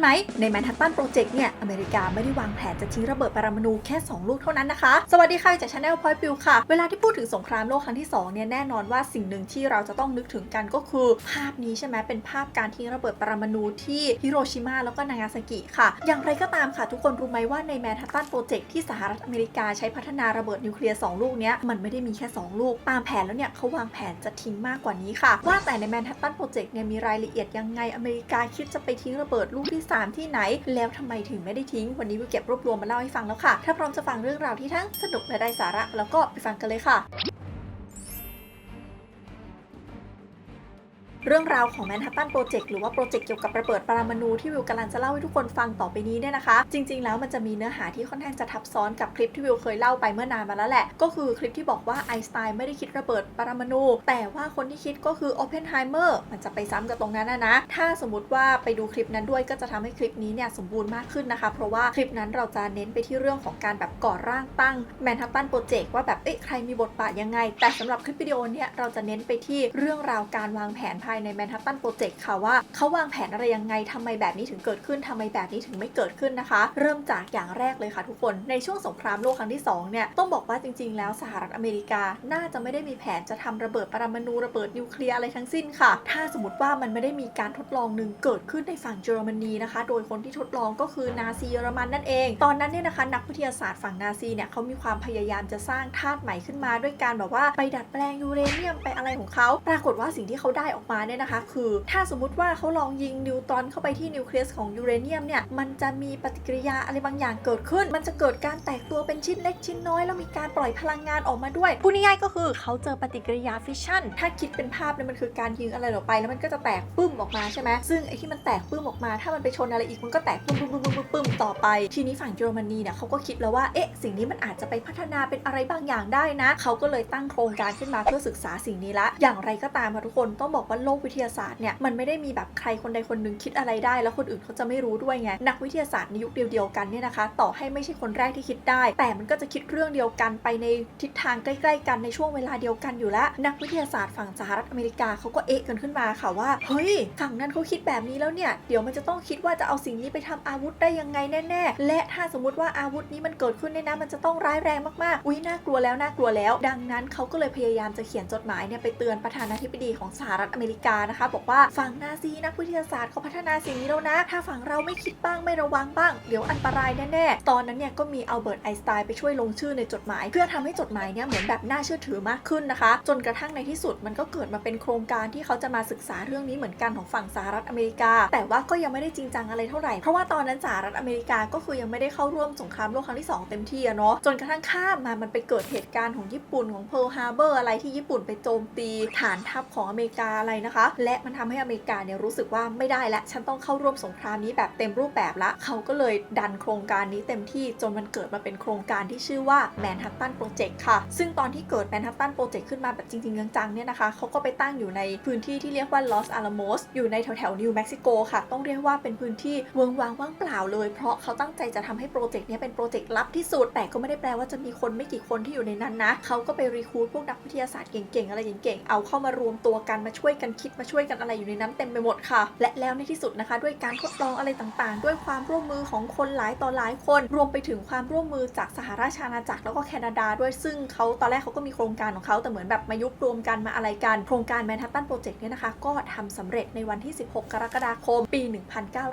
ันไหม ในแมนฮัตตันโปรเจกต์เนี่ย อเมริกาไม่ได้วางแผนจะทิ้งระเบิดปรมาณูแค่ 2 ลูกเท่านั้นนะคะ สวัสดีค่ะจากชาแนลพอยต์ฟิวค่ะ เวลาที่พูดถึงสงครามโลกครั้งที่ 2 เนี่ย แน่นอนว่าสิ่งหนึ่งที่เราจะต้องนึกถึงกันก็คือ ภาพนี้ใช่ไหมเป็นภาพการทิ้งระเบิดปรมาณูที่ฮิโรชิมาแล้วก็นางาซากิค่ะ อย่างไรก็ตามค่ะ ทุกคนรู้ไหมว่าในแมนฮัตตันโปรเจกต์ที่สหรัฐอเมริกาใช้พัฒนาระเบิดนิวเคลียร์2ลูกเนี้ยมันไม่ได้มีแค่ 2 ลูก ตามแผนแล้วเนี่ยเขาวางแผนจะทิ้งมากกว่านี้ค่ะ ว่าแต่ในแมนฮัตตันโปรเจกต์เนี่ยมีรายละเอียดยังไงอเมริกาคิดจะไปทิ้งระเบิดลูกที่3 ที่ไหน แล้วทำไมถึงไม่ได้ทิ้ง วันนี้วิวเก็บรวบรวมมาเล่าให้ฟังแล้วค่ะ ถ้าพร้อมจะฟังเรื่องราวที่ทั้งสนุกและได้สาระ แล้วก็ไปฟังกันเลยค่ะ เรื่องราวของแมนฮัตตันโปรเจกต์หรือว่าโปรเจกต์เกี่ยวกับระเบิดปรมาณูที่วิวกำลังจะเล่าให้ทุกคนฟังต่อไปนี้เนี่ยนะคะ จริง ๆ แล้วมันจะมีเนื้อหาที่ค่อนข้างจะทับซ้อนกับคลิปที่วิวเคยเล่าไปเมื่อนานมาแล้วแหละ ก็คือคลิปที่บอกว่าไอน์สไตน์ไม่ได้คิดระเบิดปรมาณูแต่ว่าคนที่คิดก็คือโอเพนไฮเมอร์มันจะไปซ้ำกับตรงนั้นนะนะ ถ้าสมมติว่าไปดูคลิปนั้นด้วยก็จะทำให้คลิปนี้เนี่ยสมบูรณ์มากขึ้นนะคะ เพราะว่าคลิปนั้นเราจะเน้นไปที่เรื่องของการแบบก่อร่างตั้งแมนฮัตตันโปรเจกต์ว่าแบบเอ๊ะใครมีบทบาทยังไง แต่สำหรับคลิปวิดีโอเนี่ยเราจะเน้นไปที่เรื่องราวการวางแผนภายในแมนฮัตตันโปรเจกต์ค่ะว่าเขาวางแผนอะไรยังไงทำไมแบบนี้ถึงเกิดขึ้นทำไมแบบนี้ถึงไม่เกิดขึ้นนะคะ เริ่มจากอย่างแรกเลยค่ะทุกคนในช่วงสงครามโลกครั้งที่สองเนี่ยต้องบอกว่าจริง ๆ แล้วสหรัฐอเมริกาน่าจะไม่ได้มีแผนจะทำระเบิดปรมาณูระเบิดนิวเคลียร์อะไรทั้งสิ้นค่ะ ถ้าสมมติว่ามันไม่ได้มีการทดลองหนึ่งเกิดขึ้นในฝั่งเยอรมนีนะคะ โดยคนที่ทดลองก็คือนาซีเยอรมันนั่นเอง ตอนนั้นเนี่ยนะคะนักวิทยาศาสตร์ฝั่งนาซีเนี่ยเขามีความพยายามจะสร้างธาตุใหม่ขึ้นมา ด้วยการแบบว่าไปดัดแปลงยูเรเนียมไปอะไรของเขา ปรากฏว่าสิ่งที่เขาได้ออกมาเนี่ยนะคะ คือถ้าสมมติว่าเขาลองยิงนิวตรอนเข้าไปที่นิวเคลียสของยูเรเนียมเนี่ยมันจะมีปฏิกิริยาอะไรบางอย่างเกิดขึ้น มันจะเกิดการแตกตัวเป็นชิ้นเล็กชิ้นน้อย แล้วมีการปล่อยพลังงานออกมาด้วยพูดง่ายๆก็คือเขาเจอปฏิกิริยาฟิชชั่น ถ้าคิดเป็นภาพเนี่ยมันคือการยิงอะไรออกไป แล้วมันก็จะแตกปึ้มออกมาใช่ไหมซึ่งไอ้ที่มันแตกปึ้มออกมา ถ้ามันไปชนอะไรอีกมันก็แตกปึ้มปึ้มปึ้มปึ้มปึ้มต่อไป ทีนี้ฝั่งเยอรมนีเนี่ยเขาก็คิดแล้วว่าเอ๊ะสิ่งนี้มันอาจจะไปพัฒนาเป็นอะไรบางอย่างได้นะเขาก็เลยตั้งโครงการขึ้นมาเพื่อศึกษาสิ่งนี้ละ อย่างไรก็ตามทุกคนต้องบอกว่าโลกวิทยาศาสตร์เนี่ยมันไม่ได้มีแบบใครคนใดคนหนึ่งคิดอะไรได้ แล้วคนอื่นเขาจะไม่รู้ด้วยไงนักวิทยาศาสตร์ในยุคเดียวกันเนี่ยนะคะ ต่อให้ไม่ใช่คนแรกที่คิดได้ แต่มันก็จะคิดเรื่องเดียวกันไปในทิศทางใกล้ ๆ กันในช่วงเวลาเดียวกันอยู่แล้วนักวิทยาศาสตร์ฝั่งสหรัฐอเมริกาเขาก็เอะกันขึ้นมาค่ะว่าเฮ้ยฝั่งนั้นเขาคิดแบบนี้แล้วเนี่ยเดี๋ยวมันจะต้องคิดว่าจะเอาสิ่งนี้ไปทำอาวุธได้ยังไงแน่ๆ และถ้าสมมติว่าอาวุธนี้มันเกิดขึ้นเนี่ยนะมันจะต้องร้ายแรงมากๆอุ้ยน่ากลัวแล้วน่ากลัวแล้ว ดังนั้นเขาก็เลยพยายามจะเขียนจดหมายเนี่ยไปเตือนประธานาธิบดีของสหรัฐอเมริกานะคะ บอกว่าฝั่งนาซีนักวิทยาศาสตร์เขาพัฒนาสิ่งนี้แล้วนะ ถ้าฝั่งเราไม่คิดบ้างไม่ระวังบ้าง เดี๋ยวอันตรายแน่ๆ ตอนนั้นเนี่ยก็มีอัลเบิร์ตไอน์สไตน์ไปช่วยลงชื่อในจดหมาย เพื่อทำให้จดหมายเนี่ยเหมือนแบบน่าเชื่อถือมากขึ้นนะคะ จนกระทั่งในที่สุดมันก็เกิดมาเป็นโครงการที่เขาจะมาศึกษาเรื่องนี้เหมือนกันของฝั่งสหรัฐอเมริกา แต่ว่าก็ยังไม่ได้จริงจังอะไรเท่าไหร่เพราะว่าตอนนั้นสหรัฐอเมริกาก็คือยังไม่ได้เข้าร่วมสงครามโลกครั้งที่สองเต็มที่อะเนาะจนกระทั่งข้ามมามันไปเกิดเหตุการณ์ของญี่ปุ่นของเพิร์ลฮาร์เบอร์อะไรที่ญี่ปุ่นไปโจมตีฐานทัพของอเมริกาอะไรนะคะ และมันทำให้อเมริกาเนี่ยรู้สึกว่าไม่ได้และฉันต้องเข้าร่วมสงครามนี้แบบเต็มรูปแบบละเขาก็เลยดันโครงการนี้เต็มที่จนมันเกิดมาเป็นโครงการที่ชื่อว่าแมนฮัตตันโปรเจกต์ค่ะ ซึ่งตอนที่เกิดแมนฮัตตันโปรเจกต์ขึ้นมาแบบจริง ๆ จังๆเนี่ยนะคะเขาก็ไปตั้งอยู่ในพื้นที่ที่เรียกว่าลอสอาลาโมสอยู่ในแถวๆนิวเม็กซิโกค่ะ ต้องเรียกว่าเป็นพื้นที่เวิงวางว่างเปล่าเลย เพราะเขาตั้งใจจะทำให้โปรเจกต์นี้เป็นโปรเจกต์ลับที่สุด แต่ก็ไม่ได้แปลว่าจะมีคนไม่กี่คนที่อยู่ในนั้นนะเขาก็ไปรีคูดพวกนักวิทยาศาสตร์เก่งๆอะไรเก่งๆเอาเข้ามารวมตัวกันมาช่วยกันคิดมาช่วยกันอะไรอยู่ในนั้นเต็มไปหมดค่ะ และแล้วในที่สุดนะคะ ด้วยการทดลองอะไรต่างๆ ด้วยความร่วมมือของคนหลายต่อหลายคน รวมไปถึงความร่วมมือจากสหราชอาณาจักรแล้วก็แคนาดาด้วยซึ่งเขาตอนแรกเขาก็มีโครงการของเขาแต่เหมือนแบบมายุบรวมกันมาอะไรกัน โครงการแมนฮัตตันโปรเจกต์เนี่ยนะคะ ก็ทำสำเร็จในวันที่ 16 กรกฎาคม ปี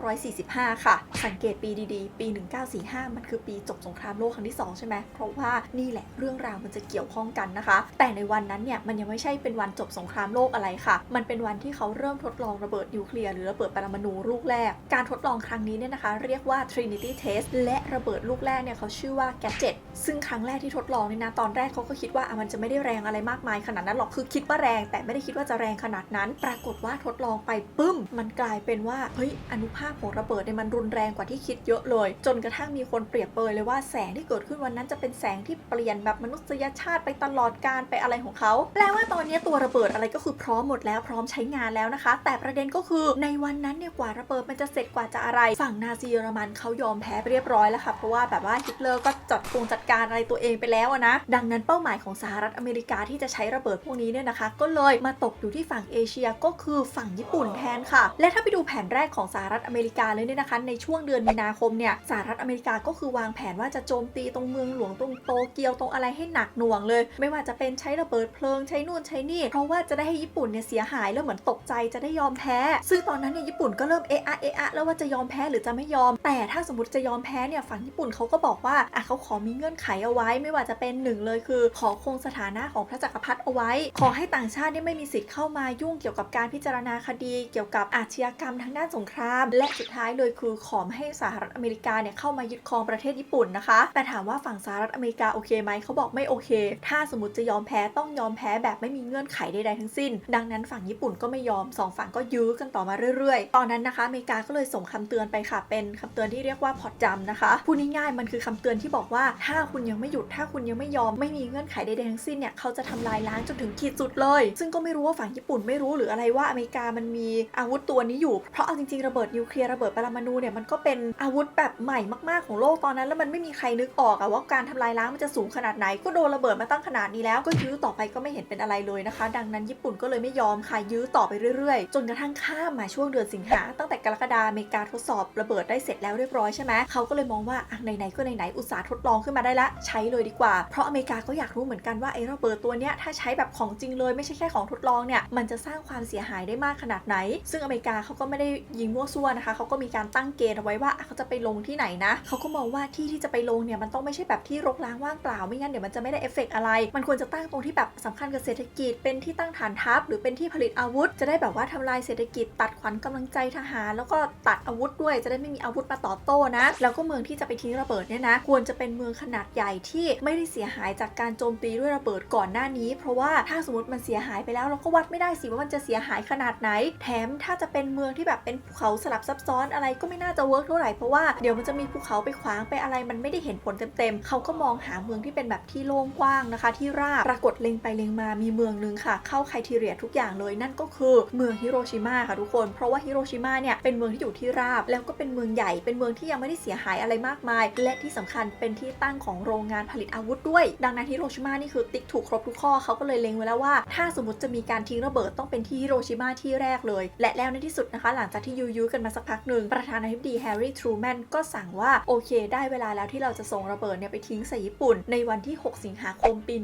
1945 ค่ะ สังเกตปีดีๆ ปี 1945 มันคือปีจบสงครามโลกครั้งที่ 2 ใช่ไหมเพราะว่านี่แหละเรื่องราวมันจะเกี่ยวข้องกันนะคะ แต่ในวันนั้นเนี่ยมันยังไม่ใช่เป็นวันจบสงครามโลกอะไรค่ะ มันเป็นวันที่เขาเริ่มทดลองระเบิดนิวเคลียร์หรือระเบิดปรมาณูลูกแรก การทดลองครั้งนี้เนี่ยนะคะ เรียกว่า Trinity Test และระเบิดลูกแรกเนี่ยเขาชื่อว่า Gadget ซึ่งครั้งแรกที่ทดลองนี่นะตอนแรกเขาก็คิดว่าอะมันจะไม่ได้แรงอะไรมากมายขนาดนั้นหรอกคือคิดว่าแรง แต่ไม่ได้คิดว่าจะแรงขนาดนั้น ปรากฏว่าทดลองไปปึ้ม มันกลายเป็นว่าเฮ้ยอนุภาคของระเบิดเนี่ยมันรุนแรงกว่าที่คิดเยอะเลย จนกระทั่งมีคนเปรียบเปรยเลยว่าแสงที่เกิดขึ้นวันนั้นจะเป็นแสงที่เปลี่ยนแบบมนุษยชาติไปตลอดการไปอะไรของเขาแปลว่าตอนนี้ตัวระเบิดอะไรก็คือพร้อมหมดแล้วพร้อมใช้งานแล้วนะคะ แต่ประเด็นก็คือในวันนั้นเนี่ยกว่าระเบิดมันจะเสร็จกว่าจะอะไร ฝั่งนาซีเยอรมันเขายอมแพ้เรียบร้อยแล้วค่ะ เพราะว่าแบบว่าฮิตเลอร์ก็จัดกงจัดการอะไรตัวเองไปแล้วนะ ดังนั้นเป้าหมายของสหรัฐอเมริกาที่จะใช้ระเบิดพวกนี้เนี่ยนะคะ ก็เลยมาตกอยู่ที่ฝั่งเอเชียก็คือฝั่งญี่ปุ่นแทนค่ะ และถ้าไปดูแผนแรกของสหรัฐอเมริกาเลยเนี่ยนะคะ ในช่วงเดือนมีนาคมเนี่ยสหรัฐอเมริกาก็คือวางแผนว่าจะโจมตีตรงเมืองหลวงตรงโตเกียวตรงอะไรให้หนักหน่วงเลย ไม่ว่าจะเป็นใช้ระเบิดเพลิงใช้นู่นใช้นี่ เพราะว่าจะได้ให้ญี่ปุ่นเนี่ยเสียหายแล้วเหมือนตกใจจะได้ยอมแพ้ ซึ่งตอนนั้นเนี่ยญี่ปุ่นก็เริ่มเอะอะเอะอะแล้วว่าจะยอมแพ้หรือจะไม่ยอม แต่ถ้าสมมติจะยอมแพ้เนี่ยฝั่งญี่ปุ่นเขาก็บอกว่าอะเขาขอมีเงื่อนไขเอาไว้ ไม่ว่าจะเป็นหนึ่งเลยคือ ขอคงสถานะของพระจักรพรรดิเอาไว้ ขอให้ต่างชาติเนี่ยไม่มีสิทธิ์เข้ามายุ่งเกี่ยวกับการพิจารณาคดี เกี่ยวกับอาชญากรรมทางด้านสงคราม และสุดท้ายเลยคือขอให้สหรัฐอเมริกาเนี่ยเข้ามายึดครองประเทศญี่ปุ่นนะคะ แต่ถามว่าฝั่งสหรัฐอเมริกาโอเคไหมเขาบอกไม่โอเค ถ้าสมมติจะยอมแพ้ต้องยอมแพ้แบบไม่มีเงื่อนไขใดๆทั้งสิ้น ดังนั้นฝั่งญี่ปุ่นก็ไม่ยอมสองฝั่งก็ยื้อกันต่อมาเรื่อยๆ ตอนนั้นนะคะอเมริกาก็เลยส่งคำเตือนไปค่ะ เป็นคำเตือนที่เรียกว่าพอร์ตจำนะคะพูดง่ายๆมันคือคำเตือนที่บอกว่าถ้าคุณยังไม่หยุดถ้าคุณยังไม่ยอมไม่มีเงื่อนไขใดๆทั้งสิ้นเนี่ยเขาจะทำลายล้างจนถึงขีดสุดเลย ซึ่งก็ไม่รู้ว่าฝั่งญี่ปุ่นไม่รู้หรืออะไรว่าอเมริกามันมีอาวุธตัวนี้อยู่ เพราะเอาจริงๆระเบิดนิวเคลียร์ระเบิดปรมาณูเนี่ยมันก็เป็นอาวุธแบบใหม่มากๆของโลกตอนนั้น แล้วมันไม่มีใครนึกออกอะว่าการทำลายล้างมันจะสูงขนาดไหนก็โดนระเบิดมาตั้งขนาดนี้แล้วก็ยื้อต่อไปก็ไม่เห็นเป็นอะไรเลยนะคะ ดังนั้นญี่ปุ่นก็เลยไม่ยอมค่ะยอต่อไปเรื่อยๆ จนกระทั่งข้ามมาช่วงเดือนสิงหาตั้งแต่กรกฎาอเมริกาทดสอบระเบิดได้เสร็จแล้วเรียบร้อยใช่ไหมเขาก็เลยมองว่าอะไหนๆก็ไหนๆอุตสาห์ทดลองขึ้นมาได้ละใช้เลยดีกว่า เพราะอเมริกาก็อยากรู้เหมือนกันว่าไอ้ระเบิดตัวเนี้ยถ้าใช้แบบของจริงเลยไม่ใช่แค่ของทดลองเนี่ยมันจะสร้างความเสียหายได้มากขนาดไหน ซึ่งอเมริกาเขาก็ไม่ได้ยิงมั่วซั่วนะคะเขาก็มีการตั้งเกณฑ์เอาไว้ว่าเขาจะไปลงที่ไหนนะเขาก็มองว่าที่ที่จะไปลงเนี่ยมันต้องไม่ใช่แบบที่รกร้างว่างเปล่าไม่งั้นเดี๋ยวมันจะไม่ได้เอฟเฟกอะไร มันควรจะตั้งตรงที่แบบสำคัญกับเศรษฐกิจเป็นที่ตั้งฐานทัพหรือเป็นที่ผลิตอาวุธจะได้แบบว่าทำลายเศรษฐกิจตัดขวัญกำลังใจทหาร แล้วก็ตัดอาวุธด้วยจะได้ไม่มีอาวุธมาต่อโต้นะ แล้วก็เมืองที่จะไปทิ้งระเบิดเนี่ยนะ ควรจะเป็นเมืองขนาดใหญ่ที่ไม่ได้เสียหายจากการโจมตีด้วยระเบิดก่อนหน้านี้ เพราะว่าถ้าสมมติมันเสียหายไปแล้วเราก็วัดไม่ได้สิว่ามันจะเสียหายขนาดไหน แถมถ้าจะเป็นเมืองที่แบบเป็นภูเขาสลับซับซ้อนอะไรก็ไม่น่าจะเวิร์กเท่าไหร่เพราะว่าเดี๋ยวมันจะมีภูเขาไปขวางไปอะไรมันไม่ได้เห็นผลเต็มๆเขาก็มองหาเมืองที่เป็นแบบที่โล่งกว้างนะคะ ที่ราบปรากฏเล็งไปเล็งมามีเมืองหนึงค่ะ เข้าไครทีเรียทุกอย่างเลยนั่นก็คือเมืองฮิโรชิมาค่ะทุกคน เพราะว่าฮิโรชิมาเนี่ยเป็นเมืองที่อยู่ที่ราบ แล้วก็เป็นเมืองใหญ่เป็นเมืองที่ยังไม่ได้เสียหายอะไรมากมาย และที่สำคัญเป็นที่ตั้งของโรงงานผลิตอาวุธด้วย ดังนั้นฮิโรชิมานี่คือติ๊กถูกครบทุกข้อเขาก็เลยเล็งไว้แล้วว่า ถ้าสมมติจะมีการทิ้งระเบิดต้องเป็นที่ฮิโรชิมาที่แรกเลย และแล้วในที่สุดนะคะ หลังจากที่ยูยูกันมาสักพักหนึ่งประธานาธิบดีแฮร์รี่ทรูแมนก็สั่งว่าโอเค ได้เวลาแล้วที่เราจะส่งระเบิดเนี่ยไปทิ้งใส่ญี่ปุ่น ในวันที่ 6 สิงหาคมปี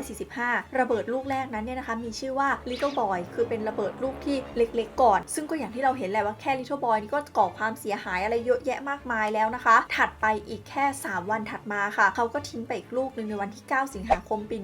1945 ระเบิดลูกแรกนั้นเนี่ยนะคะมีชื่อว่า Little Boy คือเป็นระเบิดลูกที่เล็กๆก่อน ซึ่งก็อย่างที่เราเห็นแหละว่าแค่ Little Boy นี่ก็ก่อความเสียหายอะไรเยอะแยะมากมายแล้วนะคะ ถัดไปอีกแค่ 3 วันถัดมาค่ะ เขาก็ทิ้งไปอีกลูกหนึ่งในวันที่ 9 สิงหาคมปี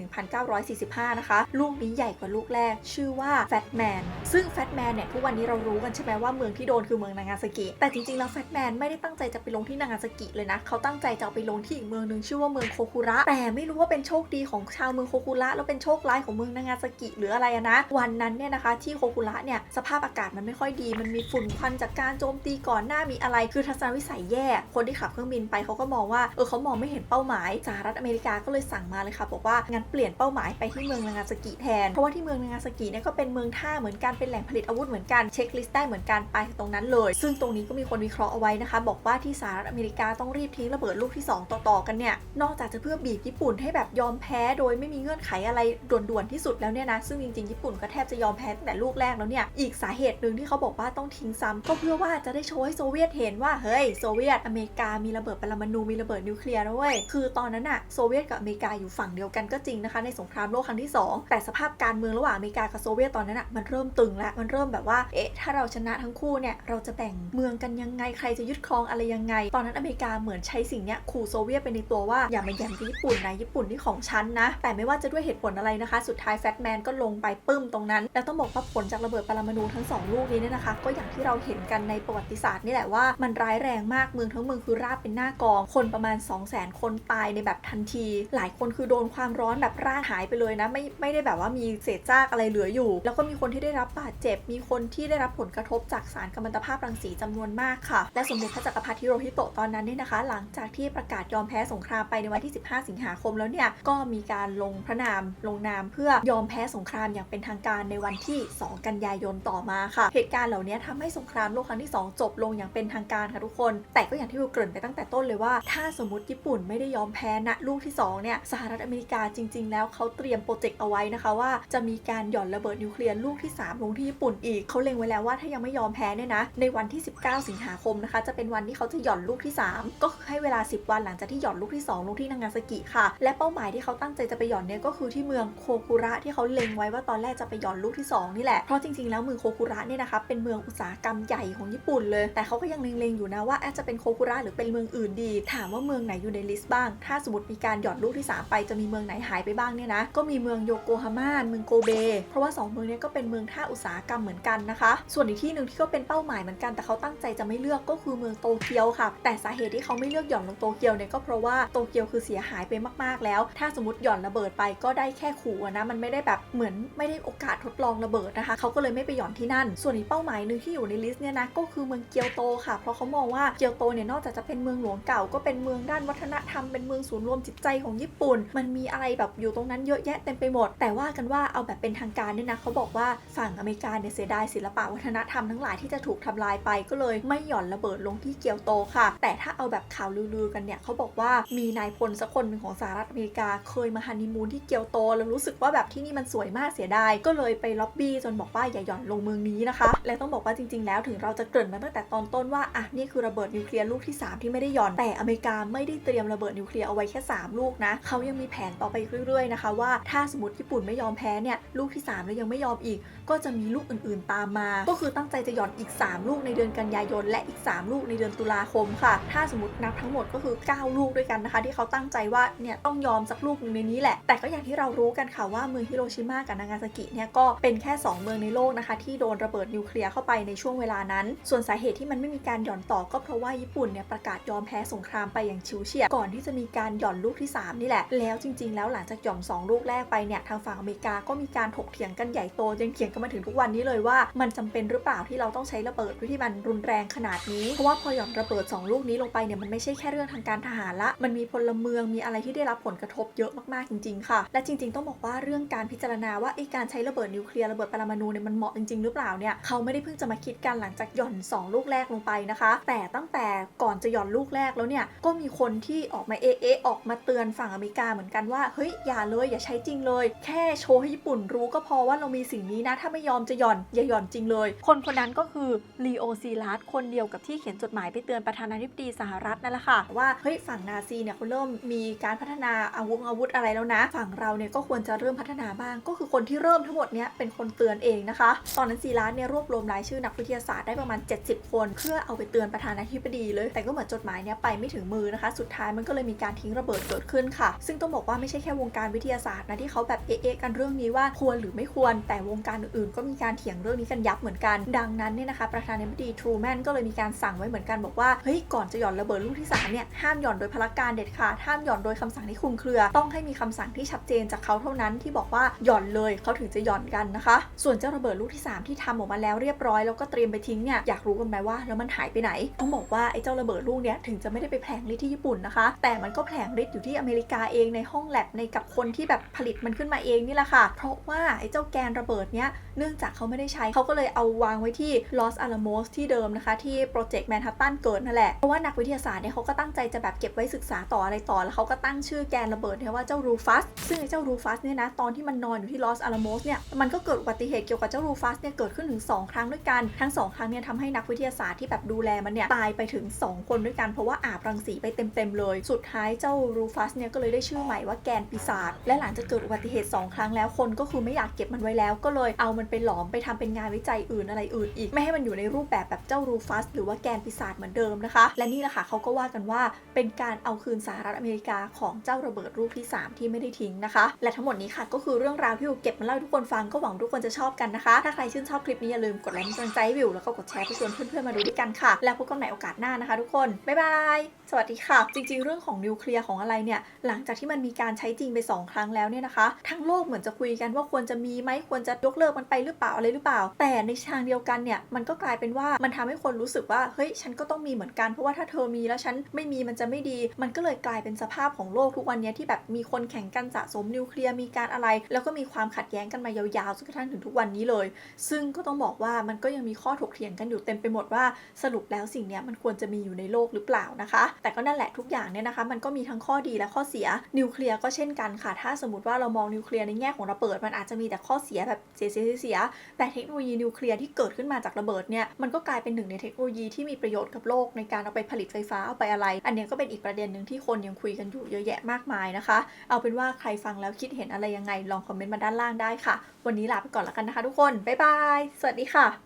1945 นะคะ ลูกนี้ใหญ่กว่าลูกแรก ชื่อว่า Fat Man ซึ่ง Fat Man เนี่ยทุกวันนี้เรารู้กันใช่ไหมว่าเมืองที่โดนคือเมืองนางาซากิ แต่จริงๆแล้ว Fat Man ไม่ได้ตั้งใจจะไปลงที่นางาซากิเลยนะ เขาตั้งใจจะเอาไปลงที่อีกเมืองหนึ่งชื่อว่าเมืองโคคุระ แต่ไม่รู้ว่าเป็นโชคดีของชาวเมืองโคคุระแล้วเป็นโชคร้ายของเมืองนางาซากิหรืออะไรนะ วันนั้นเนี่ยนะคะ ที่โคคุระเนี่ยสภาพอากาศมันไม่ค่อยดี มันมีฝุ่นควันจากการโจมตีก่อนหน้ามีอะไร คือทัศนวิสัยแย่ คนที่ขับเครื่องบินไปเขาก็มองว่าเออเขามองไม่เห็นเป้าหมายสหรัฐอเมริกาก็เลยสั่งมาเลยค่ะบอกว่างั้นเปลี่ยนเป้าหมายไปที่เมืองนางาซากิแทนเพราะว่าที่เมืองนางาซากิเนี่ยก็เป็นเมืองท่าเหมือนกันเป็นแหล่งผลิตอาวุธเหมือนกันเช็คลิสต์ได้เหมือนกันไปตรงนั้นเลย ซึ่งตรงนี้ก็มีคนวิเคราะห์เอาไว้นะคะ บอกว่าที่สหรัฐอเมริกาต้องรีบทิ้งระเบิดลูกที่ 2 ต่อๆกันเนี่ยนอกจากจะเพื่อบีบญี่ปุ่นให้แบบยอมแพ้โดยไม่มีเงื่อนไขอะไรด่วนๆที่สุดแล้วเนี่ยนะซึ่งจริงๆญี่ปุ่นก็แทบจะยอมแพ้ตั้งแต่ลูกแรกแล้วเนี่ย อีกสาเหตุหนึ่งที่เขาบอกว่าต้องทิ้งซ้ำก็เพื่อว่าจะได้โชว์ให้โซเวียตเห็นว่าเฮ้ยโซเวียตอเมริกามีระเบิดปรมาณูมีระเบิดนิวเคลียร์นะเว้ยคือตอนนั้นอะโซเวียตกับอเมริกาอยู่ฝั่งเดียวกันก็จริงนะคะในสงครามโลกครั้งที่สองแต่สภาพการเมืองระหว่างอเมริกากับโซเวียตตอนนั้นอะมันเริ่มตึงแล้วมันเริ่มแบบว่าเอ๊ะถ้าเราชนะทั้งคู่เนี่ยเราจะแบ่งเมืองกันยังไงใครจะยึดครองอะไรยังไง ตอนนั้นอเมริกาเหมือนใช้สิ่งเนี้ยขู่โซเวียตไปในตัวว่าอย่ามาแย่งญี่ปุ่นนะญี่ปุ่นนี่ของฉันนะ แต่ไม่ว่าจะด้วยเหตุผลอะไรนะคะ สุดท้ายแฟตแมนก็ลงไปปึ้มตรงนั้นแล้วตองบอกว่าผลจากระเบิดปรมาณูทั้งสองลูกนี้เนี่ยนะคะ ก็อย่างที่เราเห็นกันในประวัติศาสตร์นี่แหละว่ามันร้ายแรงมากเมืองทั้งเมืองคือราบเป็นหน้ากอง คนประมาณ 2 0 0 0 0 0 คนตายในแบบทันที หลายคนคือโดนความร้อนแบบร่างหายไปเลยนะ ไม่ไม่ได้แบบว่ามีเศษซากอะไรเหลืออยู่ แล้วก็มีคนที่ได้รับบาดเจ็บ มีคนที่ได้รับผลกระทบจากสารกัมมันตภาพรังสีจำนวนมากค่ะ และสมเด็จพระจักรพรรดิฮิโรฮิโตะตอนนั้นเนี่ยนะคะ หลังจากที่ประกาศยอมแพ้สงครามไปในวันที่ 15 สิงหาคมแล้วเนี่ยก็มีการลงพระนามลงนามเพื่อยอมแพ้สงครามอย่างเป็นทางการในวันที่ 2 กันยายนต่อมาค่ะ เหตุการณ์เหล่านี้ทำให้สงครามโลกครั้งที่ 2 จบลงอย่างเป็นทางการค่ะทุกคน แต่ก็อย่างที่วิวเกริ่นไปตั้งแต่ต้นเลยว่า ถ้าสมมติญี่ปุ่นไม่ได้ยอมแพ้นะลูกที่สองเนี่ยสหรัฐอเมริกาจริง ๆ แล้วเขาเตรียมโปรเจกต์เอาไว้นะคะว่าจะมีการหย่อนระเบิดนิวเคลียร์ลูกที่ 3 ลงที่ญี่ปุ่นอีกเขาเล็งไว้แล้วว่าถ้ายังไม่ยอมแพ้เนี่ยนะในวันที่ 19 สิงหาคมนะคะ จะเป็นวันที่เขาจะหย่อนลูกที่ 3 ก็คือให้เวลา 10 วันหลังจากที่หย่อนลูกที่ 2 ลงที่นางาซากิค่ะ และเป้าหมายที่เขาตั้งใจจะไปหย่อนเนี่ยก็คือที่เมืองโคคุระที่เขาเล็งไว้ว่าตอนแรกจะไปหย่อนลูกที่2 นี่แหละ เพราะจริงๆ แล้วเมืองโคคุระเนี่ยนะคะเป็นเมืองอุตสาหกรรมใหญ่ของญี่ปุ่นเลย แต่เขาก็ยังเล็งๆอยู่นะว่าอาจจะเป็นโคคุระหรือเป็นเมืองอื่นดี ถามว่าเมืองไหนอยู่ในลิสต์บ้าง ถ้าสมมติมีการหย่อนลูกที่ 3 ไปจะมีเมืองไหนหายไปบ้างเนี่ยนะก็มีเมืองโยโกฮาม่าเมืองโกเบ เพราะว่า 2 เมืองนี้ก็เป็นเมืองท่าอุตสาหกรรมเหมือนกันนะคะ ส่วนอีกที่หนึ่งที่ก็เป็นเป้าหมายเหมือนกันแต่เขาตั้งใจจะไม่เลือกก็คือเมืองโตเกียวค่ะ แต่สาเหตุที่เขาไม่เลือกหย่อนลงโตเกียวเนี่ยก็เพราะว่าโตเกียวคือเสียหายไปมากๆแล้ว ถ้าสมมติหย่อนระเบิดไปก็ได้แค่ขู่นะมันไม่ได้แบบเหมือนไม่ได้โอกาสทดลองระเบิดนะคะเขาก็เลยไม่ไปหย่อนที่นั่น ส่วนอีกเป้าหมายหนึ่งที่อยู่ในลิสต์เนี่ยนะก็คือเมืองเกียวโตค่ะ เพราะเขามองว่าเกียวโตเนี่ยนอกจากจะเป็นเมืองหลวงเก่าก็เป็นเมืองด้านวัฒนธรรมเป็นเมืองศูนย์รวมจิตใจของญี่ปุ่น มันมีอะไรแบบอยู่ตรงนั้นเยอะแยะเต็มไปหมด แต่ว่ากันว่าเอาแบบเป็นทางการเนี่ยนะเขาบอกว่าฝั่งอเมริกาเนี่ยเสียดายศิลปะวัฒนธรรมทั้งหลายที่จะถูกทำลายไปก็เลยไม่หย่อนระเบิดลงที่เกียวโตค่ะ แต่ถ้าเอาแบบข่าวลือๆกันเนี่ยเขาบอกว่ามีนายพลสักคนหนึ่งของสหรัฐอเมริกาเคยมาฮันนีมูนที่เกียวโตแล้วรู้สึกว่าแบบที่นี่มันสวยมากเสียดายก็เลยไปล็อบบี้จนบอกว่าอย่าหย่อนลงเมืองนี้นะคะ และต้องบอกว่าจริง ๆ แล้วถึงเราจะเกริ่นมาตั้งแต่ตอนต้นว่าอะนี่คือระเบิดนิวเคลียร์ลูกที่ 3 ที่ไม่ได้หย่อนแต่อเมริกาไม่ได้เตรียมระเบิดนิวเคลียร์เอาไว้แค่ 3 ลูกนะเขายังมีแผนต่อไปเรื่อยๆนะคะว่าถ้าสมมติญี่ปุ่นไม่ยอมแพ้เนี่ยลูกที่ 3 แล้วยังไม่ยอมอีก ก็จะมีลูกอื่นๆ ตามมา ก็คือตั้งใจจะหย่อนอีก 3 ลูกในเดือนกันยายน และอีก 3 ลูกในเดือนตุลาคมค่ะ ถ้าสมมตินับทั้งหมดก็คือ 9 ลูกด้วยกันนะคะ ที่เขาตั้งใจว่าเนี่ยต้องยอมสักลูกหนึงในนี้แหละแต่ก็อย่างที่เรารู้กันค่ะว่าเมืองฮิโรชิมากับนางาซากิเนี่ยก็เป็น็นแค่ 2 เมืองในโลกนะคะที่โดนระเบิดนิวเคลียร์เข้าไปในช่วงเวลานั้น ส่วนสาเหตุที่มันไม่มีการหย่อนต่อก็เพราะว่าญี่ปุ่นเนี่ยประกาศยอมแพ้สงครามไปอย่างชิวเฉียดก่อนที่จะมีการหย่อนลูกที่ 3 นี่แหละ แล้วจริง ๆ แล้วหลังจากหย่อนสองลูกแรกไปเนี่ยทางฝั่งอเมริกาก็มีการถกเถียงกันใหญ่โตยังเถียงกันมาถึงทุกวันนี้เลยว่า มันจำเป็นหรือเปล่าที่เราต้องใช้ระเบิดที่มันรุนแรงขนาดนี้เพราะว่าพอหย่อนระเบิด 2 ลูกนี้ลงไปเนี่ยมันไม่ใช่แค่เรื่องทางการทหารละ มันมีพลเมืองมีอะไรที่ได้รับผลกระทบเยอะมากๆจริง ๆ ค่ะ และจริง ๆ ต้องบอกว่าเรื่องการพิจารณาว่าไอ้การใช้ระเบิดนิวเคลียร์ระเบิดปรมาณูเนี่ยมันเหมาะจริง ๆ หรือเปล่าเนี่ยเขาไม่ได้เพิ่งจะมาคิดกันหลังจากหย่อน 2 ลูกแรกลงไปนะคะ แต่ตั้งแต่ก่อนจะหย่อนลูกแรกแล้วเนี่ยก็มีคนที่ออกมาเอเอะออกมาเตือนฝั่งอเมริกาเหมือนกันว่าเฮ้ยอย่าเลยอย่าใช้จริงเลย แค่โชว์ให้ญี่ปุ่นรู้ก็พอว่าเรามีสิ่งนี้นะ ถ้าไม่ยอมจะหย่อนอย่าหย่อนจริงเลย คนคนนั้นก็คือลีโอซีลัสคนเดียวกับที่เขียนจดหมายไปเตือนประธานาธิบดีสหรัฐนั่นแหละค่ะว่าเฮ้ยฝั่งนาซีเนี่ยเขาเริ่มมีการพัฒนาอาวุธอาวุธอะไรแล้วนะ ฝั่งเราเนี่ยก็ควรจะเริ่มพัฒนาบ้าง ก็คือคนที่เริ่มทั้งหมดเนี้ยเป็นคนเตือนเองนะคะ ตอนนั้นซีลัสเนี่ยรวบรวมรายชื่อนักวิทยาศาสตร์ได้ประมาณ 70 คน เพื่อเอาไปเตือนประธานาธิบดีเลย แต่ก็เหมือนจดหมายเนี้ยไปไม่ถึงมือนะคะ สุดท้ายมันก็เลยมีการทิ้งระเบิดเกิดขึ้นค่ะ ซึ่งต้องบอกว่าไม่ใช่แค่วงการวิทยาศาสตร์นะที่เขาแบบเอ๊ะกันเรื่องนี้ว่าควรหรือไม่ควร แต่วงการอื่นๆ ก็มีการเถียงเรื่องนี้กันยับเหมือนกัน ดังนั้นเนี่ยนะคะประธานาธิบดีทรูแมนก็เลยมีการสั่งไว้เหมือนกันบอกว่าเฮ้ยก่อนจะหย่อนระเบิดลูกที่สามเนี่ยห้ามหย่อนโดยพลการเด็ดขาดห้ามหย่อนโดยคำสั่งที่คุมเครือ ต้องให้มีคำสั่งที่ชัดเจนจากเขาเท่านั้นที่บอกว่าหย่อนเลยเขาถึงจะหย่อนกันนะคะส่วนเจ้าระเบิดลูกที่ 3 ที่ทำออกมาแล้วเรียบร้อยแล้วก็เตรียมไปทิ้งเนี่ยอยากรู้กันไหมว่าแล้วมันหายไปไหนต้องบอกว่าไอ้เจ้าระเบิดลูกเนี้ยถึงจะไม่ได้ไปแผลงฤทธิ์ที่ญี่ปุ่นนะคะ แต่มันก็แผลงฤทธิ์อยู่ที่อเมริกาเองในห้องแลบในกับคนที่แบบผลิตมันขึ้นมาเองนี่แหละค่ะ เพราะว่าไอ้เจ้าแกนระเบิดเนี้ยเนื่องจากเขาไม่ได้ใช้เขาก็เลยเอาวางไว้ที่ลอสอาลาโมสที่เดิมนะคะ ที่โปรเจกต์แมนฮัตตันเกิดนั่นแหละเพราะว่านักวิทยาศาสตร์เนี่ยเขาก็ตั้งใจจะแบบเก็บไว้ศึกษาต่ออะไรต่อแล้วเขาก็ตั้งชื่อแกนระเบิดเนี่ยว่าเจ้ารูฟัสซึ่งไอ้เจ้ารูฟัสเนี่ยนะตอนที่มันนอนอยู่ที่ลอสอาลาโมสเนี่ยมันก็เกิดอุบัติเหตุเกี่ยวกับเจ้ารูฟัสเนี่ยเกิดขึ้นถึง 2 ครั้งด้วยกัน ทั้ง 2 ครั้งเนี่ยทำให้นักวิทยาศาสตร์ที่แบบดูแลมันเนี่ยตายไปถึง 2 คนด้วยกัน เพราะว่าอาบรังสีไปเต็มๆเลย สุดท้ายเจ้ารูฟัสเนี่ยก็เลยได้ชื่อใหม่ว่าแกนปีศาจ และหลังจากเกิดอุบัติเหตุ 2 ครั้งแล้วคนก็คือไม่อยากเก็บมันไว้แล้ว ก็เลยเอามันไปหลอมไปทำเป็นงานวิจัยอื่นอะไรอื่นอีก ไม่ให้มันอยู่ในรูปแบบแบบเจ้ารูฟัส หรือว่าแกนปีศาจเหมือนเดิมนะคะ และนี่แหละค่ะเขาก็ว่ากันว่าเป็นการเอาคืนสหรัฐอเมริกาของเจ้าระเบิดลูกที่ 3 ที่ไม่ได้ทิ้งนะคะ และทั้งหมดนี้ค่ะก็คือเรื่องราวที่เก็บมาเล่าทุกคนฟังก็หวังทุกคนจะชอบกันนะคะ ถ้าใครชื่นชอบคลิปนี้อย่าลืมกดไลค์เป็นกำลังใจให้วิวแล้วก็กดแชร์ไปชวนเพื่อนๆมาดูด้วยกันค่ะ แล้วพบกันใหม่โอกาสหน้านะคะทุกคน บ๊ายบาย สวัสดีค่ะ จริงๆ เรื่องของนิวเคลียร์ของอะไรเนี่ย หลังจากที่มันมีการใช้จริงไปสองครั้งแล้วเนี่ยนะคะ ทั้งโลกเหมือนจะคุยกันว่าควรจะมีไหมควรจะยกเลิกมันไปหรือเปล่าอะไรหรือเปล่า แต่ในทางเดียวกันเนี่ยมันก็กลายเป็นว่ามันทำให้คนรู้สึกว่าเฮ้ยฉันก็ต้องมีเหมือนกันเพราะว่าถ้าเธอมีแล้วฉันไม่มีมันจะไม่ดี มันก็เลยกลายเป็นสภาพของโลกทุกวันนี้ที่แบบมีคนแข่งกันสะสมนิวเคลียร์มีการอะไร แล้วก็มีความขัดแย้งกันมายาวๆจนระทั่งถึงทุกวันนี้เลย ซึ่งก็ต้องบอกว่ามันก็ยังมีข้อถกเถียงกันอยู่เต็มไปหมดว่าสรุปแล้วสิ่งนี้มันควรจะมีอยู่ในโลกหรือเปล่านะคะ แต่ก็นั่นแหละทุกอย่างเนี่ยนะคะมันก็มีทั้งข้อดีและข้อเสียนิวเคลียร์ก็เช่นกันค่ะ ถ้าสมมติว่าเรามองนิวเคลียร์ในแง่ของระเบิด มันอาจจะมีแต่ข้อเสียแบบเสียเสียเสียแต่เทคโนโลยีนิวเคลียร์ที่เกิดขึ้นมาจากระเบิดเนี่ยมันก็กลายเป็นหนึ่งในเทคโนโลยีที่มีประโยชน์กับโลกในการเอาไปผลิตไฟฟ้าเอาไปอะไร อันนี้ก็เป็นอีกประเด็นหนึ่งที่คนยังคุยกันอยู่เยอะแยะมากมายนะคะ เอาเป็นว่าใครฟังแล้วคิดเห็นอะไรยังไงลองคอมเมนต์มาด้านล่างได้ค่ะวันนี้ลาไปก่อนแล้วกันนะคะทุกคน บ๊ายบาย สวัสดีค่ะ